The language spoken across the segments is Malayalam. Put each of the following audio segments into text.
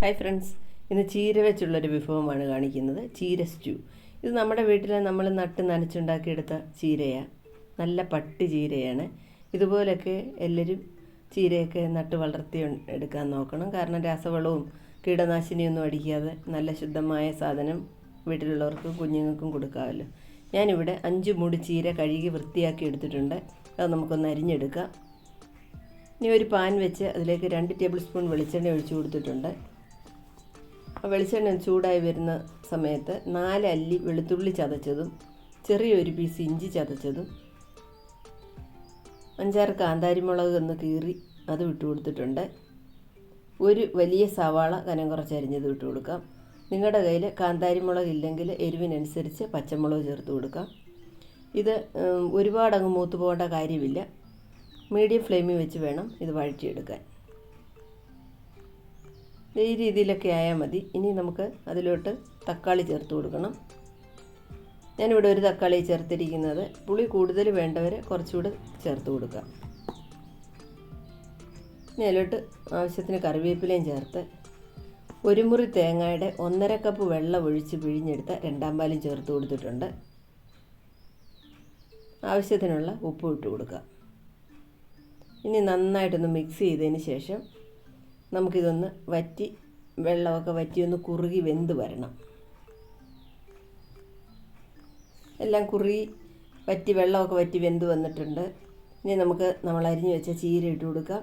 ഹായ് ഫ്രണ്ട്സ് ഇന്ന് ചീര വെച്ചുള്ളൊരു വിഭവമാണ് കാണിക്കുന്നത്. ചീര സ്റ്റൂ. ഇത് നമ്മുടെ വീട്ടിൽ നമ്മൾ നട്ട് നനച്ചുണ്ടാക്കിയെടുത്ത ചീരയാണ് നല്ല പട്ടി ചീരയാണ്. ഇതുപോലൊക്കെ എല്ലാവരും ചീരയൊക്കെ നട്ട് വളർത്തി എടുക്കാൻ നോക്കണം. കാരണം രാസവളവും കീടനാശിനിയൊന്നും അടിക്കാതെ നല്ല ശുദ്ധമായ സാധനം വീട്ടിലുള്ളവർക്കും കുഞ്ഞുങ്ങൾക്കും കൊടുക്കാമല്ലോ. ഞാനിവിടെ അഞ്ച് മുടി ചീര കഴുകി വൃത്തിയാക്കി എടുത്തിട്ടുണ്ട്. അത് നമുക്കൊന്ന് അരിഞ്ഞെടുക്കാം. ഇനി ഒരു പാൻ വെച്ച് അതിലേക്ക് രണ്ട് ടേബിൾ സ്പൂൺ വെളിച്ചെണ്ണ ഒഴിച്ചു കൊടുത്തിട്ടുണ്ട്. വെളിച്ചെണ്ണ ചൂടായി വരുന്ന സമയത്ത് നാല് അല്ലി വെളുത്തുള്ളി ചതച്ചതും ചെറിയൊരു പീസ് ഇഞ്ചി ചതച്ചതും അഞ്ചാറ് കാന്താരിമുളക് ഒന്ന് കീറി അത് വിട്ടു കൊടുത്തിട്ടുണ്ട്. ഒരു വലിയ സവാള കനം കുറച്ചരിഞ്ഞത് വിട്ടു കൊടുക്കാം. നിങ്ങളുടെ കയ്യിൽ കാന്താരിമുളക് ഇല്ലെങ്കിൽ എരിവിനനുസരിച്ച് പച്ചമുളക് ചേർത്ത് കൊടുക്കാം. ഇത് ഒരുപാടങ്ങ് മൂത്ത് പോകേണ്ട കാര്യമില്ല. മീഡിയം ഫ്ലെയിമിൽ വെച്ച് വേണം ഇത് വഴറ്റിയെടുക്കാൻ. ഈ രീതിയിലൊക്കെ ആയാൽ മതി. ഇനി നമുക്ക് അതിലോട്ട് തക്കാളി ചേർത്ത് കൊടുക്കണം. ഞാനിവിടെ ഒരു തക്കാളി ചേർത്തിരിക്കുന്നത്. പുളി കൂടുതൽ വേണ്ടവർ കുറച്ചുകൂടെ ചേർത്ത് കൊടുക്കാം ഇനി അതിലോട്ട് ആവശ്യത്തിന് കറിവേപ്പിലയും ചേർത്ത് ഒരു മുറി തേങ്ങയുടെ ഒന്നര കപ്പ് വെള്ളം ഒഴിച്ച് പിഴിഞ്ഞെടുത്ത രണ്ടാം പാലും ചേർത്ത് കൊടുത്തിട്ടുണ്ട്. ആവശ്യത്തിനുള്ള ഉപ്പ് ഇട്ട് കൊടുക്കുക. ഇനി നന്നായിട്ടൊന്ന് മിക്സ് ചെയ്തതിന് ശേഷം നമുക്കിതൊന്ന് വറ്റി വെള്ളമൊക്കെ വറ്റി ഒന്ന് കുറുകി വെന്ത് വരണം. എല്ലാം കുറുകി വറ്റി വെള്ളമൊക്കെ വറ്റി വെന്ത് വന്നിട്ടുണ്ട്. ഇനി നമുക്ക് നമ്മൾ അരിഞ്ഞു വെച്ച ചീര ഇട്ട് കൊടുക്കാം.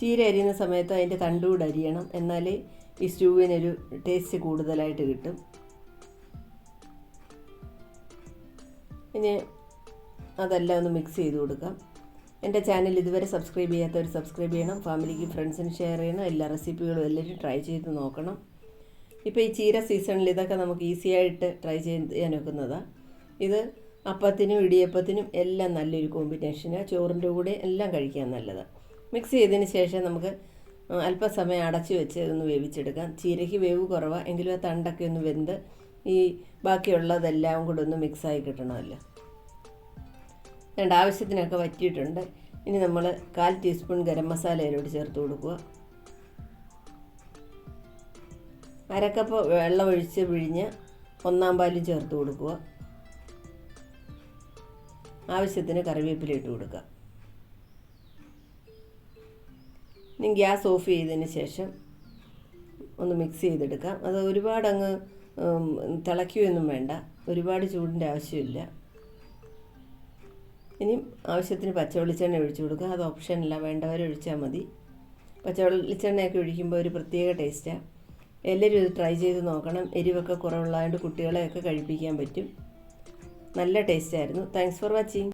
ചീര അരിയുന്ന സമയത്ത് അതിന്റെ തണ്ടുകൂടെ അരിയണം. എന്നാലേ ഈ സ്റ്റൂവിനൊരു ടേസ്റ്റ് കൂടുതലായിട്ട് കിട്ടും. ഇനി അതെല്ലാം ഒന്ന് മിക്സ് ചെയ്ത് കൊടുക്കാം. എന്റെ ചാനൽ ഇതുവരെ സബ്സ്ക്രൈബ് ചെയ്യാത്തവർ സബ്സ്ക്രൈബ് ചെയ്യണം. ഫാമിലിക്ക് ഫ്രണ്ട്സിന് ഷെയർ ചെയ്യണം. എല്ലാ റെസിപ്പികളും എല്ലാവരും ട്രൈ ചെയ്ത് നോക്കണം. ഇപ്പോൾ ഈ ചീര സീസണിൽ ഇതൊക്കെ നമുക്ക് ഈസി ആയിട്ട് ട്രൈ ചെയ്യാൻ വെക്കുന്നതാണ് ഇത് അപ്പത്തിനും ഇടിയപ്പത്തിനും എല്ലാം നല്ലൊരു കോമ്പിനേഷനാണ് ചോറിന്റെ കൂടെ എല്ലാം കഴിക്കാൻ നല്ലതാണ് മിക്സ് ചെയ്തതിന് ശേഷം നമുക്ക് അല്പസമയം അടച്ചു വെച്ച് ഇതൊന്ന് വേവിച്ചെടുക്കാം. ചീരയ്ക്ക് വേവ് കുറവാണ് എങ്കിലും ആ തണ്ടൊക്കെ ഒന്ന് വെന്ത് ഈ ബാക്കിയുള്ളതെല്ലാം കൂടെ ഒന്ന് മിക്സായി കിട്ടണമല്ലോ. രണ്ട് ആവശ്യത്തിനൊക്കെ വറ്റിയിട്ടുണ്ട്. ഇനി നമ്മൾ കാൽ ടീസ്പൂൺ ഗരം മസാല അതിലോട്ട് ചേർത്ത് കൊടുക്കുക. അരക്കപ്പ് വെള്ളം ഒഴിച്ച് പിഴിഞ്ഞ് ഒന്നാം പാലും ചേർത്ത് കൊടുക്കുക. ആവശ്യത്തിന് കറിവേപ്പില ഇട്ട് കൊടുക്കുക. ഇനി ഗ്യാസ് ഓഫ് ചെയ്തതിന് ശേഷം ഒന്ന് മിക്സ് ചെയ്തെടുക്കാം. അത് ഒരുപാട് അങ്ങ് തിളയ്ക്കുകയൊന്നും വേണ്ട. ഒരുപാട് ചൂടിന്റെ ആവശ്യമില്ല. ഇനി ആവശ്യത്തിന് പച്ച വെളിച്ചെണ്ണ ഒഴിച്ചു കൊടുക്കുക. അത് ഓപ്ഷനല്ല വേണ്ടവർ ഒഴിച്ചാൽ മതി. പച്ച വെളിച്ചെണ്ണയൊക്കെ ഒഴിക്കുമ്പോൾ ഒരു പ്രത്യേക ടേസ്റ്റാണ് എല്ലാവരും ഇത് ട്രൈ ചെയ്ത് നോക്കണം. എരിവൊക്കെ കുറവുള്ളതുകൊണ്ട് കുട്ടികളെയൊക്കെ കഴിപ്പിക്കാൻ പറ്റും. നല്ല ടേസ്റ്റായിരുന്നു താങ്ക്സ് ഫോർ വാച്ചിങ്